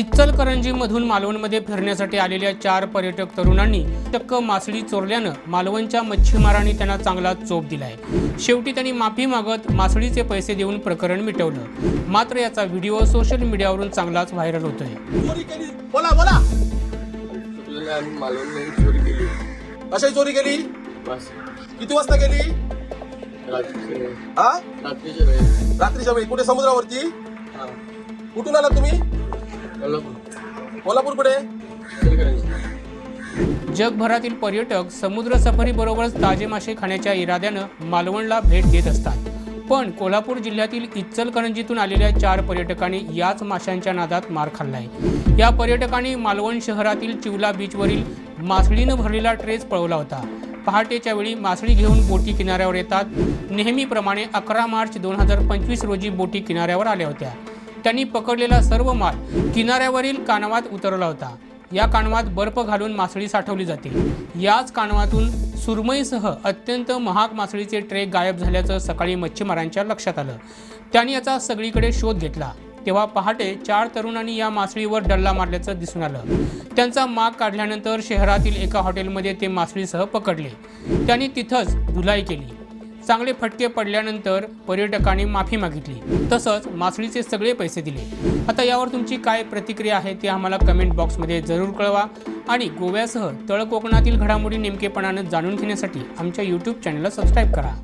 इचलकरंजीमधून मालवणमध्ये फिरण्यासाठी आलेल्या चार पर्यटक तरुणांनी चक्क मासळी चोरल्यानं मालवणच्या मच्छीमारांनी त्यांना चांगला चोप दिलाय. शेवटी त्यांनी माफी मागत मासळीचे पैसे देऊन प्रकरण मिटवलं. मात्र याचा व्हिडिओ सोशल मीडियावरून चांगलाच व्हायरल होतोय. बोला बोला. चुकलेलं आम्ही मालवण चोरी केली. कशाची चोरी केली? बस. किती वाजता केली? रात्रीच्या वेळी हा? कुठे समुद्रावरती? कुठून आला तुम्ही? कोल्हापूर कोल्हापूर कुठे जगभरातील पर्यटक समुद्र सफरीबरोबरच ताजे मासे खाण्याच्या इराद्यानं मालवणला भेट देत असतात. पण कोल्हापूर जिल्ह्यातील इचलकरंजीतून आलेल्या चार पर्यटकांनी याच माशांच्या नादात मार खाल्लाय. या पर्यटकांनी मालवण शहरातील चिवला बीचवरील मासळीनं भरलेला ट्रेस पळवला होता. पहाटेच्या वेळी मासळी घेऊन बोटी किनाऱ्यावर येतात. नेहमीप्रमाणे अकरा मार्च दोन हजार पंचवीस रोजी बोटी किनाऱ्यावर आल्या होत्या. त्यांनी पकडलेला सर्व माल किनाऱ्यावरील कानवात उतरवला होता. या कानवात बर्फ घालून मासळी साठवली जाते. याच कानवातून सुरमईसह अत्यंत महाग मासळीचे ट्रे गायब झाल्याचं सकाळी मच्छीमारांच्या लक्षात आलं. त्यांनी याचा सगळीकडे शोध घेतला. तेव्हा पहाटे चार तरुणांनी या मासळीवर डल्ला मारल्याचं दिसून आलं. त्यांचा माग काढल्यानंतर शहरातील एका हॉटेलमध्ये ते मासळीसह पकडले. त्यांनी तिथंच धुलाई केली. चांगले फटके पडल्यानंतर पर्यटकांनी माफी मागितली. तसंच मासळीचे सगळे पैसे दिले. आता यावर तुमची काय प्रतिक्रिया आहे ते आम्हाला कमेंट बॉक्समध्ये जरूर कळवा आणि गोव्यासह तळ कोकणातील घडामोडी नेमकेपणानं जाणून घेण्यासाठी आमच्या यूट्यूब चॅनलला सबस्क्राईब करा.